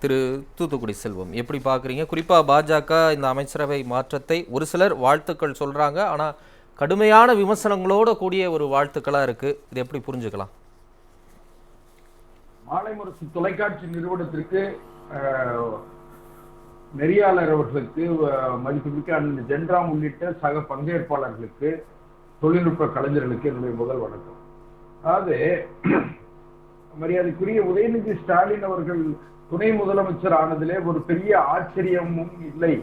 திரு தூத்துக்குடி செல்வம். எப்படி பார்க்குறீங்க? குறிப்பாக பாஜக இந்த அமைச்சரவை மாற்றத்தை ஒரு சிலர் வாழ்த்துக்கள் சொல்கிறாங்க ஆனால் கடுமையான விமர்சனங்களோட கூடிய ஒரு வாழ்த்துக்களாக இருக்குது இது எப்படி புரிஞ்சுக்கலாம்? மாலை முரசு தொலைக்காட்சி நிறுவனத்திற்கு அஹ், நெறியாளர் அவர்களுக்கு மதிப்புமிக்க அண்ணன் ஜென்ராம் உள்ளிட்ட சக பங்கேற்பாளர்களுக்கு தொழில்நுட்ப கலைஞர்களுக்கு என்னுடைய முதல் வணக்கம். அதாவது மரியாதைக்குரிய உதயநிதி ஸ்டாலின் அவர்கள் துணை முதலமைச்சர் ஆனதிலே ஒரு பெரிய ஆச்சரியமும் இல்லை.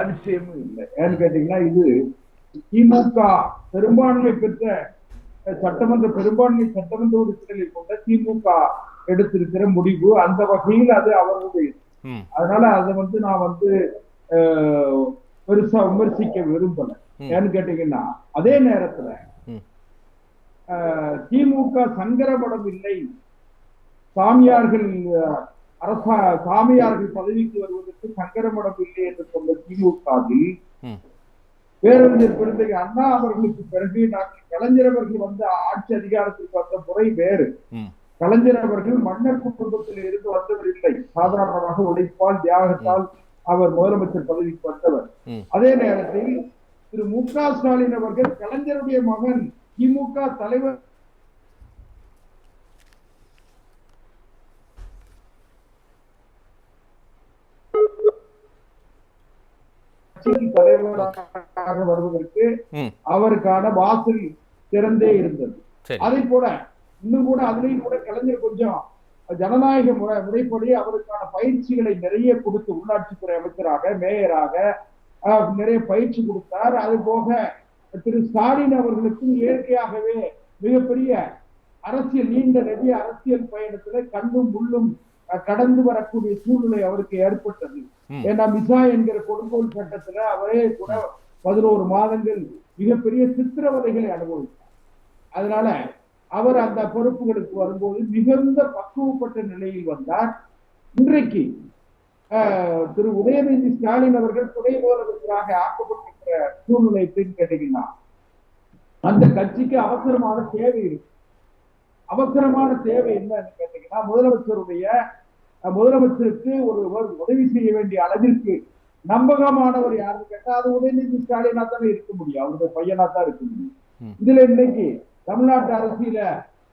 அதிசயமும் இல்லை. ஏன்னு கேட்டீங்கன்னா இது திமுக பெரும்பான்மை பெற்ற சட்டமன்ற பெரும்பான்மை சட்டமன்ற உறுப்பினர்களை கொண்ட திமுக எடுத்திருக்கிற முடிவு அந்த வகையில் அது அவர்களுடைய அதனால அதை வந்து நான் வந்து பெருசா விமர்சிக்க விரும்பல. ஏன்னு கேட்டீங்கன்னா அதே நேரத்துல திமுக சங்கரபடம் இல்லை. சாமியார்கள் அரசா சாமியார்கள் பதவிக்கு வருவதற்கு சங்கரமடம் இல்லை என்று சொன்ன திமுகவில் பேரறிஞர் பெருந்தகை அண்ணா அவர்களுக்கு பிறகு டாக்டர் கலைஞர் அவர்கள் வந்து ஆட்சி அதிகாரத்திற்கு வந்த முறை வேறு. கலைஞர் அவர்கள் மன்னர் குடும்பத்தில் இருந்து வந்தவர் இல்லை. சாதாரணமாக உழைப்பால் தியாகத்தால் அவர் முதலமைச்சர் பதவிக்கு வந்தவர். அதே நேரத்தில் திரு மு க ஸ்டாலின் அவர்கள் கலைஞருடைய மகன் திமுக தலைவர் கட்சிக்கு தலைவராக வருவதற்கு அவருக்கான வாசல் திறந்தே இருந்தது. அதே போல இன்னும் கூட அதுலயும் கூட கலைஞர் கொஞ்சம் ஜனநாயக முறை முறைப்படி அவருக்கான பயிற்சிகளை நிறைய கொடுத்து உள்ளாட்சித்துறை அமைச்சராக மேயராக நிறைய பயிற்சி கொடுத்தார். அது போக திரு ஸ்டாலின் அவர்களுக்கும் இயற்கையாகவே மிகப்பெரிய அரசியல் நீண்ட நெடிய அரசியல் பயணத்துல கண்ணும் முள்ளும் கடந்து வரக்கூடிய சூழ்நிலை அவருக்கு ஏற்பட்டது. ஏன்னா மிசா என்கிற கொடுங்கோல் சட்டத்துல அவரே கூட பதினோரு மாதங்கள் மிகப்பெரிய சித்திரவதைகளை அனுபவித்தார். அதனால அவர் அந்த பொறுப்புகளுக்கு வரும்போது மிகுந்த பக்குவப்பட்ட நிலையில் வந்தார். இன்றைக்கு திரு உதயநிதி ஸ்டாலின் அவர்கள் துணை முதலமைச்சராக ஆக்கப்பட்டிருக்கிற சூழ்நிலை எப்படின்னு கேட்டீங்கன்னா அந்த கட்சிக்கு அவசரமான தேவை இருக்கு. அவசரமான தேவை என்னன்னு கேட்டீங்கன்னா முதலமைச்சருடைய முதலமைச்சருக்கு ஒரு உதவி செய்ய வேண்டிய அளவிற்கு நம்பகமானவர் யாருன்னு கேட்டா அது உதயநிதி ஸ்டாலினா தானே இருக்க முடியும். அவருடைய பையனா தான் இருக்க முடியும். இதுல இன்னைக்கு தமிழ்நாட்டு அரசியல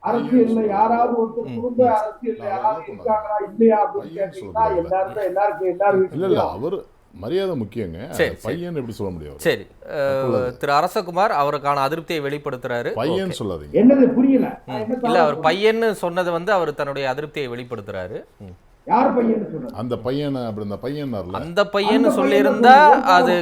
அரசியல்ல யாராவது ஒருத்தர். குடும்ப அரசியல்ல யாராவது இருக்காங்களா இல்லையா அப்படின்னு கேட்டீங்கன்னா எல்லாருமே எல்லாருக்கும் எல்லாரும் இல்ல இல்ல அவர் மரியாதை முக்கியங்க. பையன் எப்படி சொல்ல முடியும்? சரி. திரு அரசகுமார் அவருக்கான அதிருப்தியை வெளிப்படுத்துறாரு. பையன் சொல்லாதீங்க. என்னது புரியல? இல்ல அவர்? பையன்னு சொன்னது வந்து அவர் தன்னுடைய அதிருப்தியை வெளிப்படுத்துறாரு. யார் பையன் அந்த பையனை அப்படி அந்த பையன்ல அந்த பையன் சொல்லியிருந்தா பையனை அது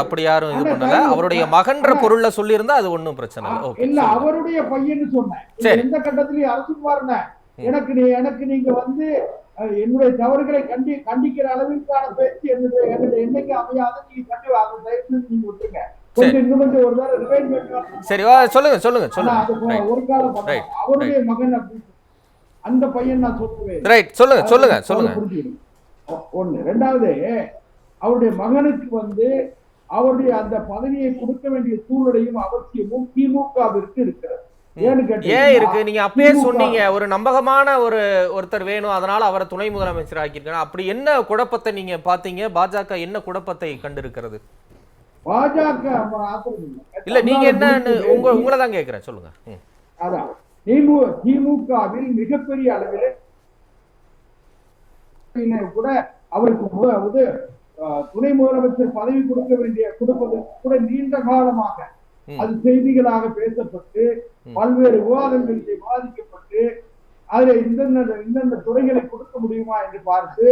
அப்படி யாரும் இது பண்ணல. அவருடைய மகன்ற பொருள்ல சொல்லியிருந்தா அது ஒண்ணும் பிரச்சனை இல்லை. இல்ல அவருடைய பையன்னு சொன்னேன். எந்த கட்டத்திலயும் அரசுக்குமார்ன எனக்கு நீ எனக்கு நீங்க வந்து என்னுடைய தவறுகளை கண்டி கண்டிக்கிற அளவிற்கான பேச்சு என்னுடைய என்னுடைய என்னைக்கு அமையாத நீங்க கண்டு அந்த தயவு செஞ்சு நீங்க விட்டுருங்க. சரி. சொல்லுங்க சொல்லுங்க சொல்லுங்க. அது ஒரு காலம். அவருடைய மகன் அப்படின்னு அந்த பையன் நான் சொல்லவே இல்லை. ரைட் சொல்லுங்க சொல்லுங்க சொல்லுங்க. புரிஞ்சுக்கணும். ஒ- ஒண்ணு. ரெண்டாவது அவருடைய மகனுக்கு வந்து அவருடைய அந்த பதவியை கொடுக்க வேண்டிய சூழ்நிலையும் அவசியமும் திமுகவிற்கு இருக்கிறது. ஏன் இருக்கு? நீங்க அப்பயே சொன்னீங்க ஒரு நம்பகமான ஒரு ஒருத்தர் வேணும் அதனால அவரை துணை முதலமைச்சர் ஆக்கியிருக்காங்க அப்படி என்ன குழப்பத்தை நீங்க பாத்தீங்க பாஜக என்ன குழப்பத்தை கண்டிருக்கிறது? பாஜக இல்லை. நீங்க என்ன தமிழ்நாடு உங்க உங்களை தான் கேக்குறேன் சொல்லுங்க. அதான். திமுகவில் மிகப்பெரிய அளவில் கூட அவருக்கு துணை முதலமைச்சர் பதவி கொடுக்க வேண்டிய கொடுப்பதற்கு கூட நீண்ட காலமாக. அது செய்திகளாக பேசப்பட்டு. பல்வேறு விவாதங்கள் விவாதிக்கப்பட்டு அதுல இந்தந்த இந்தந்த துறைகளை கொடுக்க முடியுமா என்று பார்த்து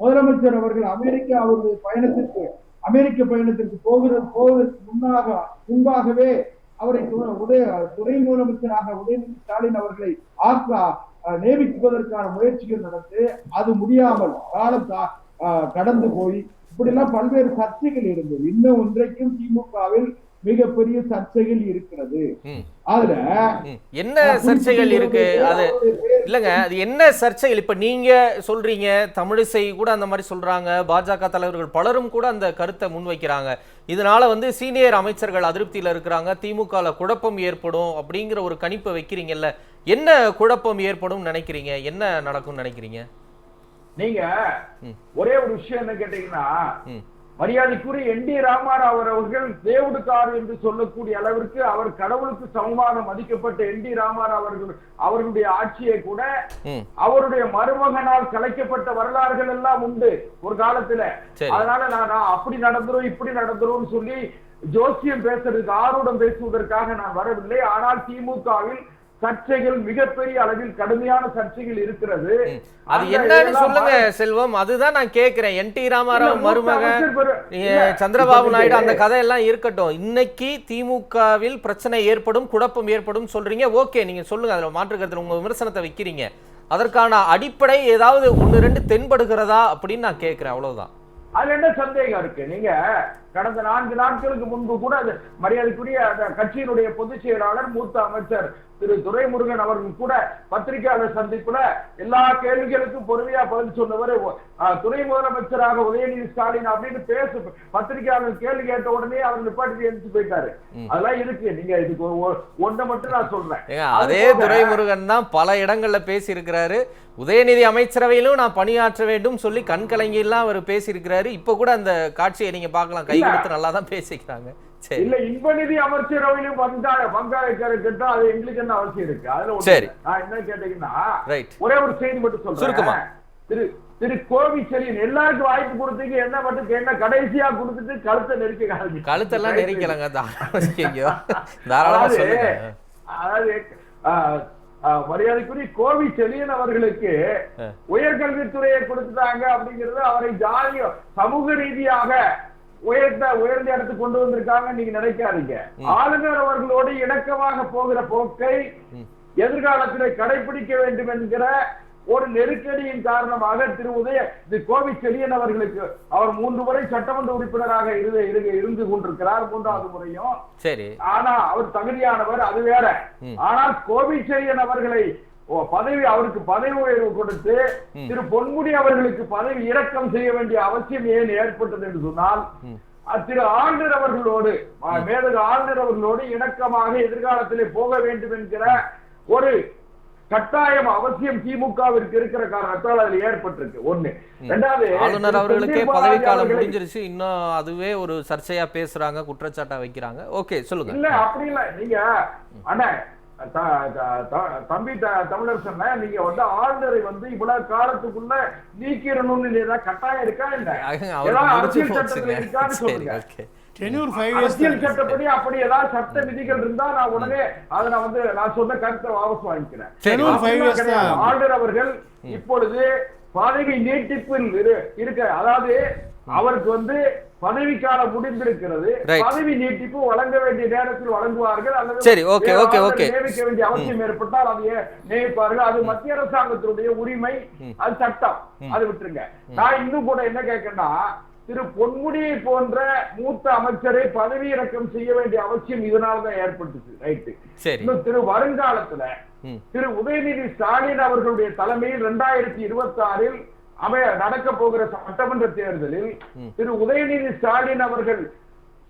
முதலமைச்சர் அவர்கள் அமெரிக்கா அவருடைய பயணத்திற்கு அமெரிக்க பயணத்திற்கு போகிறது போவதற்கு முன்னாக முன்பாகவே அவரை து- உதய துணை முதலமைச்சராக உதயநிதி ஸ்டாலின் அவர்களை ஆக்க அஹ், நியமிப்பதற்கான முயற்சிகள் நடந்து அது முடியாமல் காலம் கடந்து போய் எல்லாம் பல்வேறு சர்ச்சைகள் இருந்தது. இன்னும் இன்றைக்கும் திமுகவில் மிகப்பெரிய சர்ச்சைகள் இருக்கிறது. அதுல. என்ன சர்ச்சைகள் இருக்கு? அது இல்லைங்க அது என்ன சர்ச்சைகள்? இப்ப நீங்க சொல்றீங்க தமிழிசை கூட அந்த மாதிரி சொல்றாங்க பாஜக தலைவர்கள் பலரும் கூட அந்த கருத்தை முன்வைக்கிறாங்க. இதனால வந்து சீனியர் அமைச்சர்கள் அதிருப்தியில இருக்கிறாங்க திமுகல குழப்பம் ஏற்படும் அப்படிங்கிற ஒரு கணிப்பை வைக்கிறீங்கல்ல என்ன குழப்பம் ஏற்படும் நினைக்கிறீங்க? என்ன நடக்கும்னு நினைக்கிறீங்க? நீங்க. ஒரே ஒரு விஷயம் என்ன கேட்டீங்கன்னா மரியாதைக்குரிய என் டி ராமாராவ் அவர்கள் தேவடுக்கார் என்று சொல்லக்கூடிய அளவிற்கு அவர் கடவுளுக்கு சமமாக மதிக்கப்பட்ட என் டி ராமாராவ் அவர்கள் அவர்களுடைய ஆட்சியை கூட அவருடைய மருமகனால் கலைக்கப்பட்ட வரலாறுகள் எல்லாம் உண்டு ஒரு காலத்துல. அதனால நான் அப்படி நடந்துரும் இப்படி நடந்துரும்னு சொல்லி ஜோசியம் பேசுறதுக்கு ஆரூடம் பேசுவதற்காக நான் வரவில்லை. ஆனால் திமுகவில் சர்ச்சைகள் மிகப்பெரிய அளவில் கடுமையான சர்ச்சைகள் இருக்கிறது. அது என்னன்னு சொல்லுங்க செல்வம். அதுதான் நான் கேக்குறேன். என் டி ராமாராவ் மருமகன் சந்திரபாபு நாயுடு அந்த கதையெல்லாம் இருக்கட்டும். இன்னைக்கு திமுகவில் பிரச்சனை ஏற்படும் குழப்பம் ஏற்படும் சொல்றீங்க. ஓகே நீங்க சொல்லுங்க. அதுல மாற்று கருத்துல உங்க விமர்சனத்தை வைக்கிறீங்க. அதற்கான அடிப்படை ஏதாவது ஒன்னு ரெண்டு தென்படுகிறதா அப்படின்னு நான் கேக்குறேன். அவ்வளவுதான். அதுல என்ன சந்தேகம் இருக்கு? நீங்க கடந்த நான்கு நாட்களுக்கு முன்பு கூட அது மரியாதைக்குரிய அந்த கட்சியினுடைய பொதுச் செயலாளர் மூத்த அமைச்சர் திரு துரைமுருகன் அவர்கள் கூட பத்திரிகையாளர் சந்திப்புல எல்லா கேள்விகளுக்கும் பொறுமையா பதில் சொன்னவர் துணை முதலமைச்சராக உதயநிதி ஸ்டாலின் அப்படின்னு பேசு பத்திரிகையாளர் கேள்வி கேட்ட உடனே அவர் நிப்பாட்டி எடுத்து போயிட்டாரு. அதெல்லாம் இருக்கு. நீங்க இதுக்கு ஒண்ணை மட்டும் நான் சொல்றேன். அது துரைமுருகன் தான் பல இடங்கள்ல பேசியிருக்கிறாரு. உதயநிதி அமைச்சரவையிலும் நான் பணியாற்ற வேண்டும் சொல்லி கண்கலங்கிலாம் அவர் பேசியிருக்கிறாரு. இப்போ கூட அந்த காட்சியை நீங்க பார்க்கலாம். கை. கொடுத்து நல்லா தான் பேசிக்கிறாங்க. இல்ல இன்பநிதி அமைச்சரவையிலும் வந்தா பங்காளிக்கிறதுக்கு அது எங்களுக்கு என்ன அவசியம் இருக்கு அதுல சரி. நான் என்ன கேட்டீங்கன்னா ஒரே ஒரு செய்தி மட்டும். சொல்றேன் திரு திரு கோவி செலியன் எல்லாருக்கும் வாய்ப்பு கொடுத்தீங்க என்ன மட்டும் என்ன கடைசியா கொடுத்துட்டு கழுத்தை நெருக்கி காமிங்க. கழுத்தெல்லாம் நெரிக்கலங்க அதாவது அதாவது மரியாதைக்குரிய கோவி செலியன் அவர்களுக்கு. உயர்கல்வித்துறையை கொடுத்துட்டாங்க அப்படிங்கிறது அவரை ஜாதி சமூக ரீதியாக உயர்ந்த உயர்ந்த இடத்துக்கு கொண்டு வந்திருக்காங்க நீங்க நினைக்காதீங்க. ஆளுநர் அவர்களோடு இணக்கமாக போகிற போக்கை எதிர்காலத்தில் கடைபிடிக்க வேண்டும் என்கிற ஒரு நெருக்கடியின் காரணமாக திரு உதய திரு கோவி செலியன் அவர்களுக்கு அவர் மூன்று முறை சட்டமன்ற உறுப்பினராக இருந்து இருந்து- கொண்டிருக்கிறார் மூன்றாவது முறையும். சரி. ஆனா அவர் தகுதியானவர் அது வேற. ஆனால் கோவிச்செழியன் அவர்களை ஓ, பதவி அவருக்கு பதவி உயர்வு கொடுத்து. திரு பொன்முடி அவர்களுக்கு பதவி இறக்கம் செய்ய வேண்டிய அவசியம் ஏன் ஏற்பட்டது என்று சொன்னால் திரு ஆளுநர் அவர்களோடு மேதகு ஆளுநர் அவர்களோடு இணக்கமாக எதிர்காலத்திலே போக வேண்டும் என்கிற ஒரு கட்டாயம் அவசியம் திமுகவிற்கு இருக்கிற காரணத்தால் அதில் ஏற்பட்டிருக்கு. ஒண்ணு. ரெண்டாவது ஆளுநர் அவர்களுக்கே பதவி காலம் முடிஞ்சிருச்சு. இன்னும் அதுவே ஒரு சர்ச்சையா பேசுறாங்க குற்றச்சாட்டா வைக்கிறாங்க. ஓகே சொல்லுங்க. இல்ல அப்படி இல்ல. நீங்க அண்ணா தம்பி த- தமிழரசன் நீங்க வந்து ஆளுநரை வந்து இவ்வளவு காலத்துக்குள்ள நீக்கிடணும்னு ஏதாவது கட்டாயம் இருக்கா முடிச்சு அரசியல் சட்டத்துல இருக்கான்னு சொல்லுங்க. அரசியல் சட்டப்படி அப்படி ஏதாவது சட்ட விதிகள் இருந்தா நான் உடனே அதை நான் வந்து நான் சொன்ன கருத்தை வாபஸ் வாங்கிக்கிறேன். ஆளுநர் அவர்கள் இப்பொழுது பதவி நீட்டிப்பில் இரு- இருக்க அதாவது அவருக்கு வந்து பதவிக்காலம் முடிந்திருக்கிறது. பதவி நீட்டிப்பு வழங்க வேண்டிய நேரத்தில் வழங்குவார்கள் அல்லது சரி, okay, ஆளுநரை okay. நியமிக்க வேண்டிய அவசியம் ஏற்பட்டால் அதை நியமிப்பார்கள். அது மத்திய அரசாங்கத்தினுடைய உரிமை அது சட்டம். அது விட்டுருங்க. நான் இன்னும் கூட என்ன கேட்கறேன்னா திரு பொன்முடியை போன்ற மூத்த அமைச்சரை பதவி இறக்கம் செய்ய வேண்டிய அவசியம் இதனாலதான் ஏற்பட்டுச்சு. ரைட்டு இன்னும் திரு வருங்காலத்துல. திரு உதயநிதி ஸ்டாலின் அவர்களுடைய தலைமையில் இரண்டாயிரத்தி இருபத்தி ஆறில் அமை நடக்க போகிற சட்டமன்ற தேர்தலில் திரு உதயநிதி ஸ்டாலின் அவர்கள்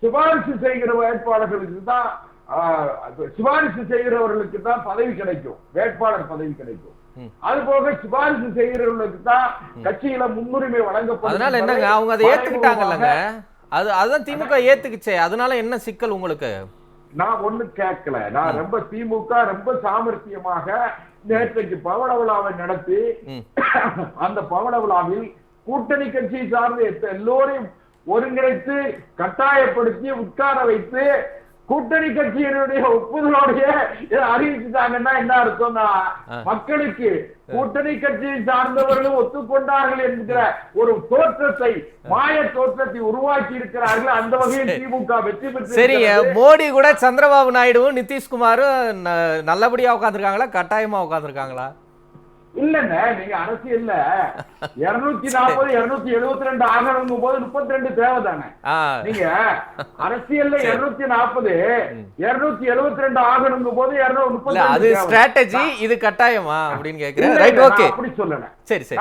சிபாரிசு செய்கிற வேட்பாளர்களுக்கு தான் சிபாரிசு செய்கிறவர்களுக்கு தான் பதவி கிடைக்கும் வேட்பாளர் பதவி கிடைக்கும். அது போக சிபாரிசு செய்கிறவர்களுக்கு தான் கட்சியில முன்னுரிமை வழங்கப்படும் அதனால என்னங்க அவங்க அதை ஏத்துக்கிட்டாங்கல்லங்க? அது அதுதான் திமுக ஏத்துக்குச்சே அதனால என்ன சிக்கல் உங்களுக்கு? நான் ஒண்ணு கேட்கல. நான் ரொம்ப திமுக ரொம்ப சாமர்த்தியமாக நேற்றைக்கு பவள விழாவை நடத்தி. அந்த பவள விழாவில் கூட்டணி கட்சியை சார்ந்த எல்லோரையும் ஒருங்கிணைத்து கட்டாயப்படுத்தி உட்கார வைத்து கூட்டணி கட்சியினுடைய ஒப்புதலோடைய அறிவிச்சுட்டாங்கன்னா என்ன அர்த்தம்னா மக்களுக்கு கூட்டணி கட்சியை சார்ந்தவர்களும் ஒத்துக்கொண்டார்கள் என்கிற ஒரு தோற்றத்தை மாய தோற்றத்தை உருவாக்கி இருக்கிறார்கள். அந்த வகையில் திமுக வெற்றி பெற்று சரிங்க மோடி கூட சந்திரபாபு நாயுடுவும் நிதிஷ்குமாரும் நல்லபடியா உட்காந்துருக்காங்களா கட்டாயமா உட்காந்துருக்காங்களா இல்லங்க நீங்க அரசியல்ல இருநூத்தி நாற்பது இருநூத்தி எழுபத்தி ரெண்டு ஆகணுங்கும் போது முப்பத்தி ரெண்டு தேவைதானே? ஆ. நீங்க அரசியல்ல இருநூத்தி நாற்பது இருநூத்தி எழுபத்தி ரெண்டு ஆகணுங்கும் போது இருநூத்தி இல்ல முப்பத்தி அது ஸ்ட்ராட்டஜி இது கட்டாயமா அப்படின்னு கேக்குறேன். ரைட் ஓகே அப்படி சொல்லல. சரி சரி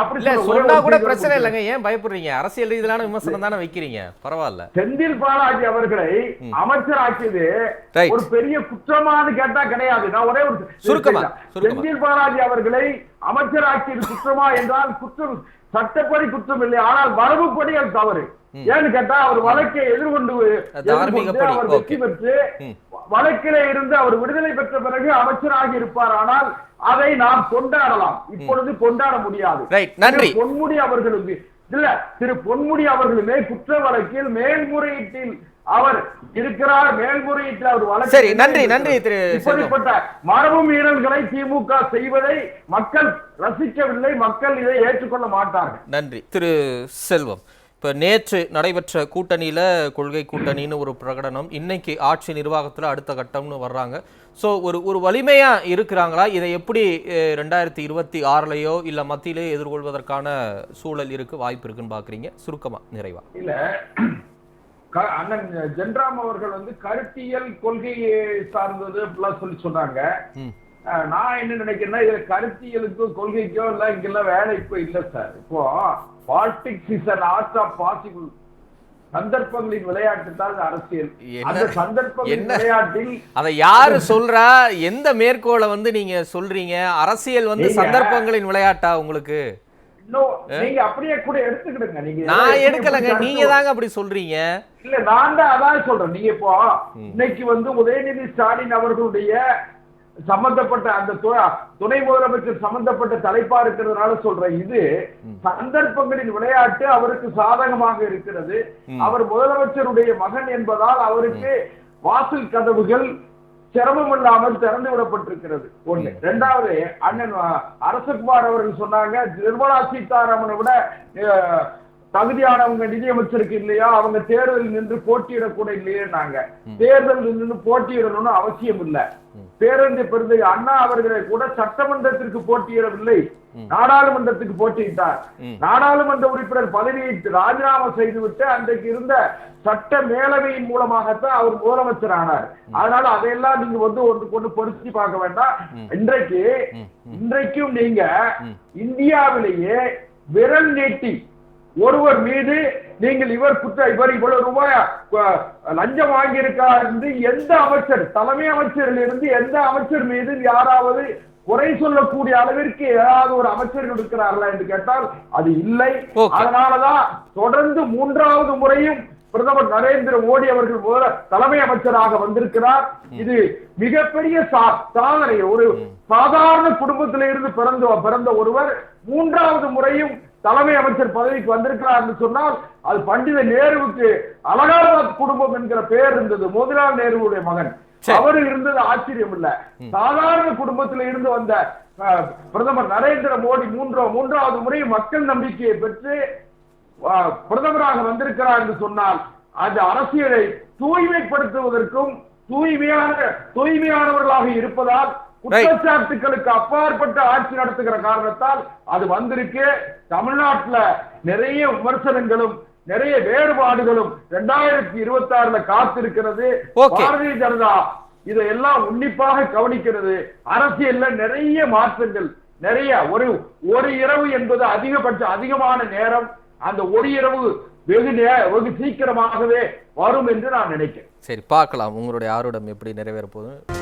அப்படி சொன்னா கூட பிரச்சனை இல்லைங்க. ஏன் பயப்படுறீங்க? அரசியல் ரீதியிலான விமர்சனம் தானே வைக்கிறீங்க. பரவாயில்ல. செந்தில் பாலாஜி அவர்களை அமைச்சராக்கியது Right. ஒரு பெரிய குற்றமானு கேட்டா கிடையாது. நான் ஒரே ஒரு சுருக்கமா. செந்தில் பாலாஜி அவர்களை அமைச்சராக்கியது குற்றமா என்றால் குற்றம் சட்டப்படி குற்றம் இல்லை. ஆனால் மரபுப்படி அது தவறு. ஏன்னு கேட்டா அவர் வழக்கை எதிர்கொண்டு அவர் வெற்றி. பெற்று. வழக்கிலே இருந்து அவர் விடுதலை பெற்ற பிறகு அமைச்சராகி இருப்பார். ஆனால் அதை நாம் கொண்டாடலாம். இப்பொழுது கொண்டாட முடியாது. நன்றி. பொன்முடி அவர்களுக்கு இல்ல திரு பொன்முடி அவர்களுமே குற்ற வழக்கில் மேல்முறையீட்டில் அவர் இருக்கிறார். மேல்முறையீட்டில் அவர் வழக்கு சரி, நன்றி, நன்றி திரு இப்படிப்பட்ட மரபு மீறல்களை திமுக செய்வதை மக்கள் ரசிக்கவில்லை. மக்கள் இதை ஏற்றுக்கொள்ள மாட்டார்கள். நன்றி திரு செல்வம். இப்போ நேற்று நடைபெற்ற கூட்டணியில் கொள்கை கூட்டணின்னு ஒரு பிரகடனம் இன்னைக்கு ஆட்சி நிர்வாகத்தில் அடுத்த கட்டம்னு வர்றாங்க. ஸோ ஒரு ஒரு வலிமையாக இருக்கிறாங்களா? இதை எப்படி ரெண்டாயிரத்தி இருபத்தி ஆறுலையோ இல்லை மத்தியிலேயோ எதிர்கொள்வதற்கான சூழல் இருக்கு வாய்ப்பு இருக்குன்னு பார்க்குறீங்க சுருக்கமாக நிறைவா. இல்ல. அண்ணன் ஜென்ராம் அவர்கள் வந்து கருத்தியல் கொள்கையை சார்ந்தது அப்படிலாம் சொல்லி சொன்னாங்க. நான் என்ன நினைக்கிறேன்னா இதுல கருத்தியலுக்கோ கொள்கைக்கோ இல்ல இங்கெல்லாம் வேலை இப்போ இல்ல சார். இப்போ politics is an art of possible சந்தர்ப்பங்களின் விளையாட்டு தான் அரசியல். அந்த சந்தர்ப்பங்களின்? விளையாட்டில் அதை யாரு சொல்றா? எந்த மேற்கோளை வந்து நீங்க சொல்றீங்க? அரசியல் வந்து சந்தர்ப்பங்களின் விளையாட்டா உங்களுக்கு? நீங்க அப்படியே கூட எடுத்துக்கிடுங்க. நீங்க நான் எடுக்கலைங்க. நீங்க தாங்க அப்படி சொல்றீங்க. இல்ல நான் தான் அதான் சொல்றேன். நீங்க இப்போ இன்னைக்கு வந்து உதயநிதி ஸ்டாலின் அவர்களுடைய சம்பந்தப்பட்ட அந்த துணை முதலமைச்சர் சம்பந்தப்பட்ட தலைப்பா இருக்கிறதுனால சொல்றேன். இது சந்தர்ப்பங்களின் விளையாட்டு அவருக்கு சாதகமாக இருக்கிறது. அவர் முதலமைச்சருடைய மகன் என்பதால் அவருக்கு வாசல் கதவுகள் சிரமம் இல்லாமல் திறந்து விடப்பட்டிருக்கிறது. ஒண்ணு. ரெண்டாவது அண்ணன் அரசகுமார் அவர்கள் சொன்னாங்க நிர்மலா சீதாராமனை விட தகுதியானவங்க நிதியமைச்சருக்கு இல்லையா அவங்க தேர்தலில் நின்று போட்டியிடக்கூட இல்லையேன்னாங்க தேர்தலில் நின்று போட்டியிடணும்னு அவசியம் இல்ல. பேருந்து பெருந்தை அண்ணா அவர்களை கூட சட்டமன்றத்திற்கு போட்டியிடவில்லை. நாடாளுமன்றத்துக்கு போட்டியிட்டார். நாடாளுமன்ற உறுப்பினர் பதவியை ராஜினாமா செய்துவிட்டு அன்றைக்கு இருந்த சட்ட மேலவையின் மூலமாகத்தான் அவர் முதலமைச்சர் ஆனார் அதனால அதையெல்லாம் நீங்க வந்து ஒன்று கொண்டு பொருத்தி பார்க்க வேண்டாம். இன்றைக்கு இன்றைக்கும் நீங்க இந்தியாவிலேயே விரல் நீட்டி ஒருவர் மீது நீங்கள் இவர் குற்ற இவர் இவ்வளவு ரூபாய் லஞ்சம் வாங்கியிருக்கார் என்று எந்த அமைச்சர் தலைமை அமைச்சரில் இருந்து எந்த அமைச்சர் மீது யாராவது குறை சொல்லக்கூடிய அளவிற்கு ஏதாவது ஒரு அமைச்சர்கள் இருக்கிறார்களா என்று கேட்டால் அது இல்லை. அதனாலதான் தொடர்ந்து மூன்றாவது முறையும் பிரதமர் நரேந்திர மோடி அவர்கள் முதல தலைமை அமைச்சராக வந்திருக்கிறார். இது மிகப்பெரிய சாதனை. ஒரு சாதாரண குடும்பத்தில இருந்து பிறந்த பிறந்த ஒருவர் மூன்றாவது முறையும் தலைமை அமைச்சர் பதவிக்கு வந்திருக்கிறார் என்று சொன்னால் அது பண்டித நேருவுக்கு அலகாபாத் குடும்பம் என்கிற பெயர் இருந்தது. மோதிலால் நேருவுடைய மகன். அவர் இருந்தது ஆச்சரியம் இல்ல. சாதாரண குடும்பத்தில இருந்து வந்த பிரதமர் நரேந்திர மோடி மூன்றா மூன்றாவது முறை மக்கள் நம்பிக்கையை பெற்று பிரதமராக வந்திருக்கிறார் என்று சொன்னால் அந்த அரசியலை தூய்மைப்படுத்துவதற்கும் தூய்மையான தூய்மையானவர்களாக இருப்பதால் குற்றச்சாட்டுகளுக்கு அப்பாற்பட்ட ஆட்சி நடத்துகிற காரணத்தால் அது வந்திருக்கு. தமிழ்நாட்டுல நிறைய விமர்சனங்களும் நிறைய வேறுபாடுகளும் இரண்டாயிரத்தி இருபத்தி ஆறுல காத்திருக்கிறது. பாரதிய ஜனதா இதையெல்லாம் உன்னிப்பாக கவனிக்கிறது. அரசியல்ல நிறைய மாற்றங்கள் நிறைய ஒரு ஒரு இரவு என்பது அதிகபட்ச அதிகமான நேரம். அந்த ஒரு இரவு வெகு வெகு சீக்கிரமாகவே வரும் என்று நான் நினைக்கிறேன். சரி பார்க்கலாம். உங்களுடைய ஆர்வம் எப்படி நிறைவேற போகுது?